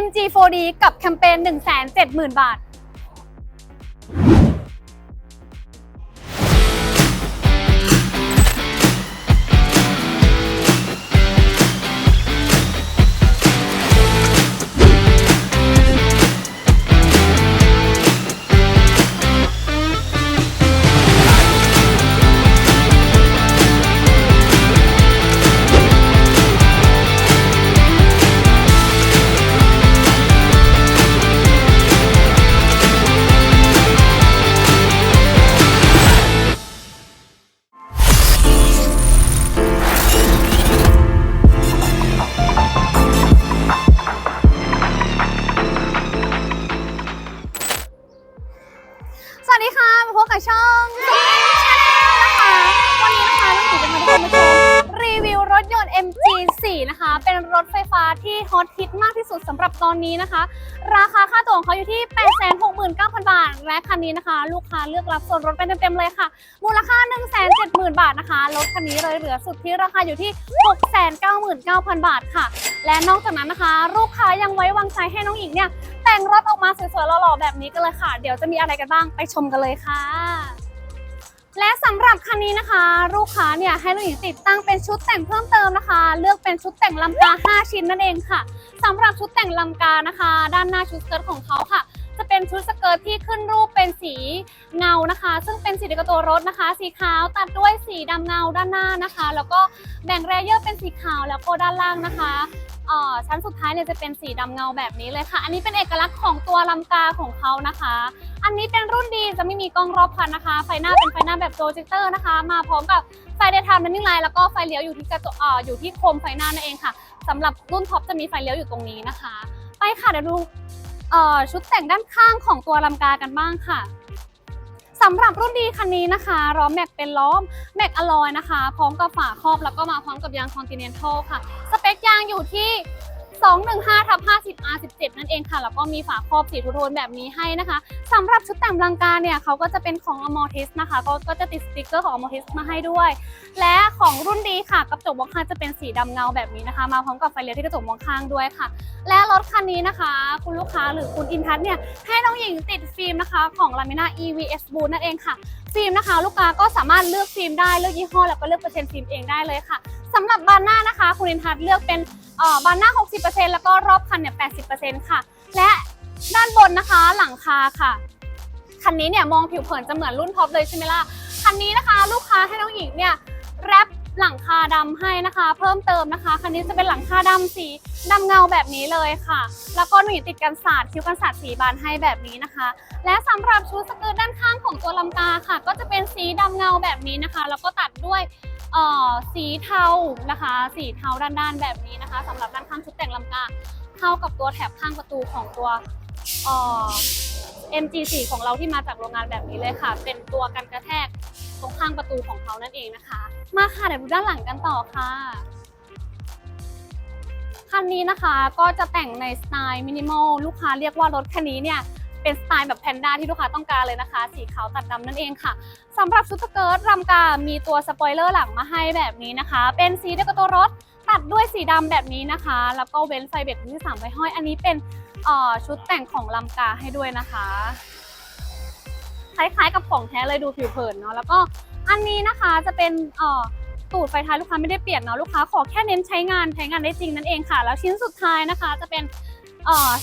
MG4D กับแคมเปญ170,000 บาท ช่องชาแนลนะคะ วันนี้นะคะน้องหนูจะพาทุกคนมาชมรีวิวรถยนต์ MG4 นะคะ เป็นรถไฟฟ้าที่ฮอตฮิตมากที่สุดสำหรับตอนนี้นะคะ ราคาค่าตั๋วของเขาอยู่ที่ 869,000 บาท และคันนี้นะคะ ลูกค้าเลือกรับส่วนลดไปเต็มๆเลยค่ะ มูลค่า 170,000 บาทนะคะ รถคันนี้เลยเหลือสุดที่ราคาอยู่ที่ 699,000 บาทค่ะ และนอกจากนั้นนะคะ ลูกค้ายังไว้วางใจให้น้องหญิงเนี่ย แต่งรถออกมาสวยๆหล่อๆแบบนี้กันเลยค่ะ เดี๋ยวจะมีอะไรกันบ้างไปชมกันเลยค่ะและสำหรับคันนี้นะคะ ลูกค้าเนี่ยให้น้องหญิงติดตั้งเป็นชุดแต่งเพิ่มเติมนะคะ เลือกเป็นชุดแต่งลำกา 5 ชิ้นนั่นเองค่ะสำหรับชุดแต่งลำกานะคะ ด้านหน้าชุดเกิร์ตของเขาค่ะ จะเป็นชุดสเกิร์ตที่ขึ้นรูปเป็นสีเงานะคะ ซึ่งเป็นสีเดียวกับตัวรถนะคะ สีขาวตัดด้วยสีดำเงาด้านหน้านะคะ แล้วก็แบ่งแรเยอร์เป็นสีขาวแล้วก็ด้านล่างนะคะชั้นสุดท้ายเนี่ยจะเป็นสีดำเงาแบบนี้เลยค่ะ อันนี้เป็นเอกลักษณ์ของตัวลำกาของเขานะคะ อันนี้เป็นรุ่นดีจะไม่มีกล้องรอบคันนะคะ ไฟหน้าเป็นไฟหน้าแบบโปรเจคเตอร์นะคะ มาพร้อมกับไฟเดย์ไทม์ running light แล้วก็ไฟเลี้ยวอยู่ที่กระจกออยู่ที่โคมไฟหน้านั่นเองค่ะสำหรับรุ่นท็อปจะมีไฟเลี้ยวอยู่ตรงนี้นะคะ ไปค่ะเดี๋ยวดู ชุดแต่งด้านข้างของตัวลำกากันบ้างค่ะสำหรับรุ่นดีคันนี้นะคะล้อแม็กเป็นล้อแม็กอลอยนะคะ พร้อมกับฝาครอบแล้วก็มาพร้อมกับยางคอนติเนนทัลค่ะ สเปคยางอยู่ที่ 215ทับ50 R17 นั่นเองค่ะ แล้วก็มีฝาครอบสีทูโทนแบบนี้ให้นะคะสำหรับชุดแต่งลังกาเนี่ยเขาก็จะเป็นของ Amortis นะคะก็ก็จะติดสติกเกอร์ของ Amortis มาให้ด้วย และของรุ่นดีค่ะกระจกมองข้างจะเป็นสีดำเงาแบบนี้นะคะ มาพร้อมกับไฟเลี้ยวที่กระจกมองข้างด้วยค่ะ และรถคันนี้นะคะ คุณลูกค้าหรือคุณอินทัศเนี่ยให้น้องหญิงติดฟิล์มนะคะ ของ Lamina EVS Blue นั่นเองค่ะฟิล์มนะคะ ลูกค้าก็สามารถเลือกฟิล์มได้เลือกยี่ห้อแล้วก็เลือกเปอร์เซ็นต์ฟิล์มเองได้เลยค่ะ สำหรับบานหน้านะคะคุณอินทัศน์เลือกเป็นบานหน้า 60%แล้วก็รอบคันเนี่ย 80%ค่ะ และด้านบนนะคะหลังคาค่ะ คันนี้เนี่ยมองผิวเผินจะเหมือนรุ่นท็อปเลยใช่ไหมล่ะ คันนี้นะคะลูกค้าให้น้องหญิงเนี่ยแรปหลังคาดำให้นะคะ เพิ่มเติมนะคะ คันนี้จะเป็นหลังคาดำสีดำเงาแบบนี้เลยค่ะ แล้วก็หนูติดกันศาสตร์คิ้วกันศาสตร์สีบานให้แบบนี้นะคะ และสำหรับชุดสเกิร์ตด้านข้างของตัวลำกาค่ะ ก็จะเป็นสีดำเงาแบบนี้นะคะ แล้วก็ตัดด้วย สีเทานะคะ สีเทาด้านๆแบบนี้นะคะสำหรับด้านข้างชุดแต่งลำกาเข้ากับตัวแถบข้างประตูของตัวเอ่อ MG4 ของเราที่มาจากโรงงานแบบนี้เลยค่ะ เป็นตัวกันกระแทกตรงข้างประตูของเขานั่นเองนะคะ มาค่ะเดี๋ยวดูด้านหลังกันต่อค่ะคันนี้นะคะก็จะแต่งในสไตล์มินิมอลลูกค้าเรียกว่ารถคันนี้เนี่ย เป็นสไตล์แบบแพนด้าที่ลูกค้าต้องการเลยนะคะ สีขาวตัดดำนั่นเองค่ะสำหรับชุดสเกิร์ตรำกามีตัวสปอยเลอร์หลังมาให้แบบนี้นะคะ เป็นสีเดียวกับตัวรถตัดด้วยสีดำแบบนี้นะคะ แล้วก็เว้นไฟเบรกที่สามไว้ห้อย อันนี้เป็นชุดแต่งของลำกาให้ด้วยนะคะคล้ายๆกับของแท้เลยดูผิวเผินเนาะแล้วก็อันนี้นะคะจะเป็นตูดไฟท้ายลูกค้าไม่ได้เปลี่ยนเนาะลูกค้าขอแค่เน้นใช้งานใช้งานได้จริงนั่นเองค่ะ แล้วชิ้นสุดท้ายนะคะจะเป็น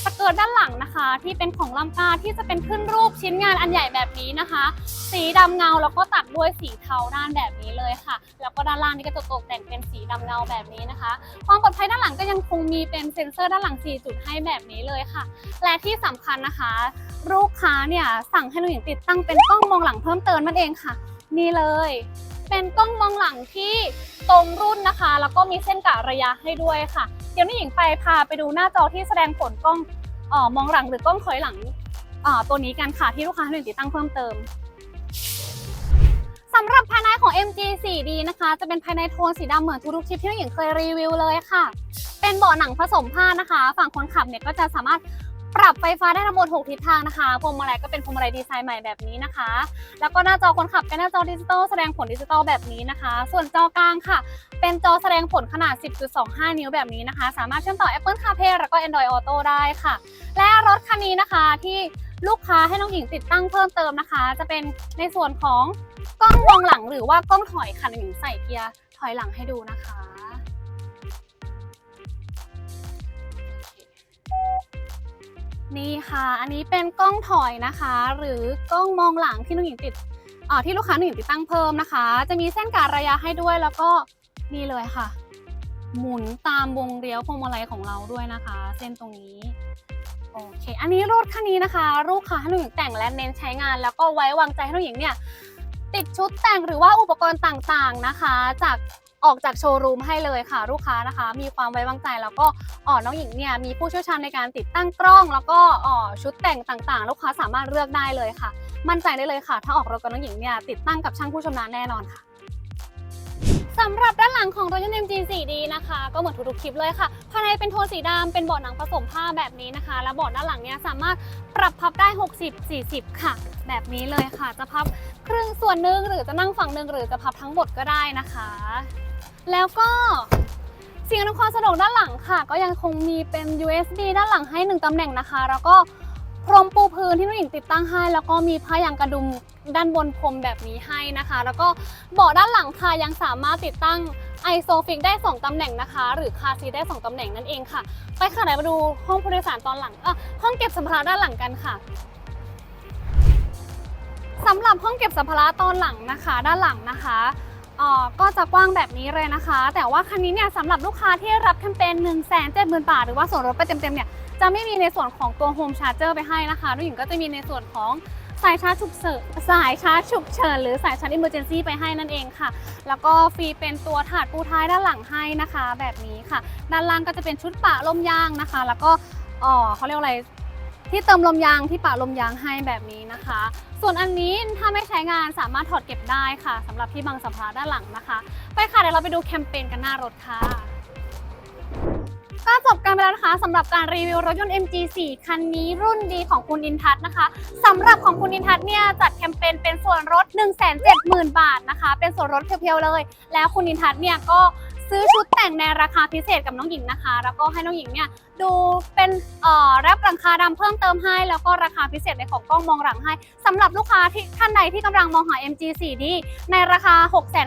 สเกิร์ตด้านหลังนะคะ ที่เป็นของลำกาที่จะเป็นขึ้นรูปชิ้นงานอันใหญ่แบบนี้นะคะ สีดำเงาแล้วก็ตัดด้วยสีเทาด้านแบบนี้เลยค่ะ แล้วก็ด้านล่างนี่ก็จะตกแต่งเป็นสีดำเงาแบบนี้นะคะ ความปลอดภัยด้านหลังก็ยังคงมีเป็นเซ็นเซอร์ด้านหลัง4จุดให้แบบนี้เลยค่ะ และที่สำคัญนะคะลูกค้าเนี่ยสั่งให้หนูหญิงติดตั้งเป็นกล้องมองหลังเพิ่มเติมนั่นเองค่ะ นี่เลย เป็นกล้องมองหลังที่ตรงรุ่นนะคะ แล้วก็มีเส้นกะระยะให้ด้วยค่ะ เดี๋ยวหนูหญิงไปพาไปดูหน้าจอที่แสดงผลกล้องออมองหลังหรือกล้องถอยหลังตัวนี้กันค่ะที่ลูกค้าหนูหญิงติดตั้งเพิ่มเติมสำหรับภายในของ MG 4D นะคะ จะเป็นภายในโทนสีดำเหมือนทุกๆชิปที่หญิงเคยรีวิวเลยค่ะ เป็นเบาะหนังผสมผ้านะคะ ฝั่งคนขับเนี่ยก็จะสามารถ ปรับไฟฟ้าได้ทั้งหมด 6 ทิศทางนะคะพวงมาลัยก็เป็นพวงมาลัยดีไซน์ใหม่แบบนี้นะคะ แล้วก็หน้าจอคนขับเป็นหน้าจอดิจิตอลแสดงผลดิจิตอลแบบนี้นะคะ ส่วนจอกลางค่ะ เป็นจอแสดงผลขนาด 10.25 นิ้วแบบนี้นะคะ สามารถเชื่อมต่อ Apple CarPlay แล้วก็ Android Auto ได้ค่ะ และรถคันนี้นะคะที่ลูกค้าให้น้องหญิงติดตั้งเพิ่มเติมนะคะ จะเป็นในส่วนของกล้องมองหลังหรือว่ากล้องถอยค่ะน้องหญิงใส่เกียร์ถอยหลังให้ดูนะคะ นี่ค่ะ อันนี้เป็นกล้องถอยนะคะ หรือกล้องมองหลังที่น้องหญิงติดอ่าที่ลูกค้าน้องหญิงติดตั้งเพิ่มนะคะ จะมีเส้นการระยะให้ด้วยแล้วก็นี่เลยค่ะ หมุนตามวงเลี้ยวพวงมาลัยของเราด้วยนะคะ เส้นตรงนี้โอเค อันนี้รถคันนี้นะคะลูกค้าให้น้องหญิงแต่งและเน้นใช้งาน แล้วก็ไว้วางใจให้น้องหญิงเนี่ยติดชุดแต่งหรือว่าอุปกรณ์ต่างๆนะคะ จาก ออกจากโชว์รูมให้เลยค่ะลูกค้านะคะ มีความไว้วางใจแล้วก็อ๋อน้องหญิงเนี่ยมีผู้เชี่ยวชาญในการติดตั้งกล้อง แล้วก็อ๋อชุดแต่งต่างๆ ลูกค้าสามารถเลือกได้เลยค่ะ มั่นใจได้เลยค่ะ ถ้าออกรถกับน้องหญิงเนี่ยติดตั้งกับช่างผู้ชำนาญแน่นอนค่ะสำหรับด้านหลังของรถยนต์ MG 4D นะคะ ก็เหมือนทุกๆคลิปเลยค่ะ ภายในเป็นโทนสีดำเป็นเบาะหนังผสมผ้าแบบนี้นะคะ แล้วเบาะด้านหลังเนี่ยสามารถปรับพับได้ 60 40 ค่ะ แบบนี้เลยค่ะ จะพับครึ่งส่วนหนึ่งหรือจะนั่งฝั่งหนึ่งหรือจะพับทั้งหมดก็ได้นะคะ แล้วก็สิ่งอำนวยความสะดวกด้านหลังค่ะ ก็ยังคงมีเป็น USB ด้านหลังให้ 1ตำแหน่งนะคะ แล้วก็พรมปูพื้นที่น้องหญิงติดตั้งให้ แล้วก็มีผ้ายางกระดุมด้านบนพรมแบบนี้ให้นะคะ แล้วก็เบาะด้านหลังค่ะยังสามารถติดตั้งไอโซฟิกได้ 2ตำแหน่งนะคะ หรือคาซีได้ 2ตำแหน่งนั่นเองค่ะ ไปค่ะเดี๋ยวมาดูห้องผู้โดยสารตอนหลังเออห้องเก็บสัมภาระด้านหลังกันค่ะสำหรับห้องเก็บสัมภาระตอนหลังนะคะ ด้านหลังนะคะ เอ่อก็จะกว้างแบบนี้เลยนะคะ แต่ว่าคันนี้เนี่ยสำหรับลูกค้าที่รับแคมเปญ1 7 0 0 0 0 บาท หรือว่าส่วนลดไปเต็มๆเนี่ยจะไม่มีในส่วนของตัวโฮมชาร์เจอร์ไปให้นะคะน้องหญิงก็จะมีในส่วนของสายชาร์จฉุกเฉินสายชาร์จฉุกเฉินหรือสายชาร์จอิมเมอร์เจนซี่ไปให้นั่นเองค่ะ แล้วก็ฟรีเป็นตัวถาดปูท้ายด้านหลังให้นะคะ แบบนี้ค่ะ ด้านล่างก็จะเป็นชุดปะลมยางนะคะ แล้วก็เอ่อเขาเรียกอะไร ที่เติมลมยางที่ปะลมยางให้แบบนี้นะคะ ส่วนอันนี้ถ้าไม่ใช้งานสามารถถอดเก็บได้ค่ะสำหรับที่บังสัมภาระด้านหลังนะคะ ไปค่ะเดี๋ยวเราไปดูแคมเปญกันหน้ารถค่ะก็จบกันไปแล้วนะคะสำหรับการรีวิวรถยนต์ MG4 คันนี้รุ่นดีของคุณอินทัศน์นะคะสำหรับของคุณอินทัศน์เนี่ยจัดแคมเปญเป็นส่วนลด170,000 บาทนะคะ เป็นส่วนลดเพียวๆเลย แล้วคุณอินทัศน์เนี่ยก็ ซื้อชุดแต่งในราคาพิเศษกับน้องหญิงนะคะ แล้วก็ให้น้องหญิงเนี่ยดูเป็นเอ่อแรปหลังคาดำเพิ่มเติมให้ แล้วก็ราคาพิเศษในของกล้องมองหลังให้สำหรับลูกค้าที่ท่านใดที่กำลังมองหา MG4D ในราคา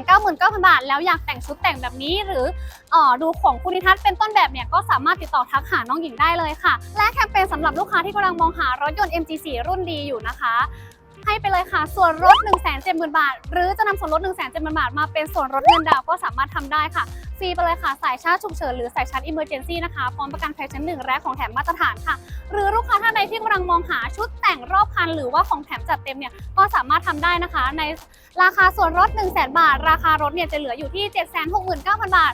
699,000 บาท แล้วอยากแต่งชุดแต่งแบบนี้หรือเอ่อดูของคุณนิทัศน์เป็นต้นแบบเนี่ยก็สามารถติดต่อทักหาน้องหญิงได้เลยค่ะ และแคมเปญสำหรับลูกค้าที่กำลังมองหารถยนต์ MG4 รุ่นดีอยู่นะคะ ให้ไปเลยค่ะ ส่วนลด1 7 0 0 0 0 บาท หรือจะนำส่วนลด1 7 0 0 0 0 บาท มาเป็นส่วนลดเงินดาวก็สามารถทำได้ค่ะ ฟรีไปเลยค่ะ สายชาร์จฉุกเฉินหรือสายชาร์จอิมเมอร์เจนซี่นะคะ พร้อมประกันภัยชั้นหนึ่งและของแถมมาตรฐานค่ะ หรือลูกค้าท่านใดที่กำลังมองหาชุดแต่งรอบคัน หรือว่าของแถมจัดเต็มเนี่ยก็สามารถทำได้นะคะ ในราคาส่วนลด1 0 0 0 0 0 บาท ราคารถเนี่ยจะเหลืออยู่ที่ 769,000 บาท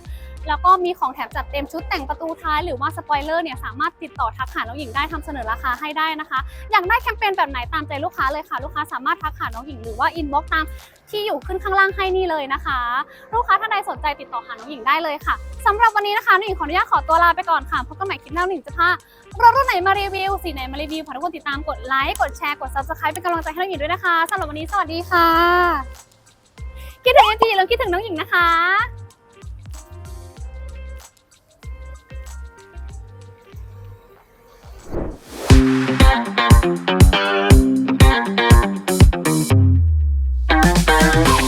แล้วก็มีของแถมจัดเต็มชุดแต่งประตูท้ายหรือว่าสปอยเลอร์เนี่ยสามารถติดต่อทักหาน้องหญิงได้ทำเสนอราคาให้ได้นะคะ อยากได้แคมเปญแบบไหนตามใจลูกค้าเลยค่ะ ลูกค้าสามารถทักหาน้องหญิงหรือว่าอินบ็อกตามที่อยู่ขึ้นข้างล่างให้นี่เลยนะคะ ลูกค้าท่านใดสนใจติดต่อหาน้องหญิงได้เลยค่ะสำหรับวันนี้นะคะน้องหญิงขออนุญาตขอตัวลาไปก่อนค่ะพบกันใหม่คลิปหน้าน้องหญิงจะพารถรุ่นไหนมารีวิวสีไหนมารีวิวขอทุกคนติดตามกดไลค์กดแชร์กด subscribe เป็นกำลังใจให้น้องหญิงด้วยนะคะสำหรับวันนี้สวัสดีค่ะคิดถึงเอ็นจีแล้วคิดถึงน้องหญิงนะคะ Thank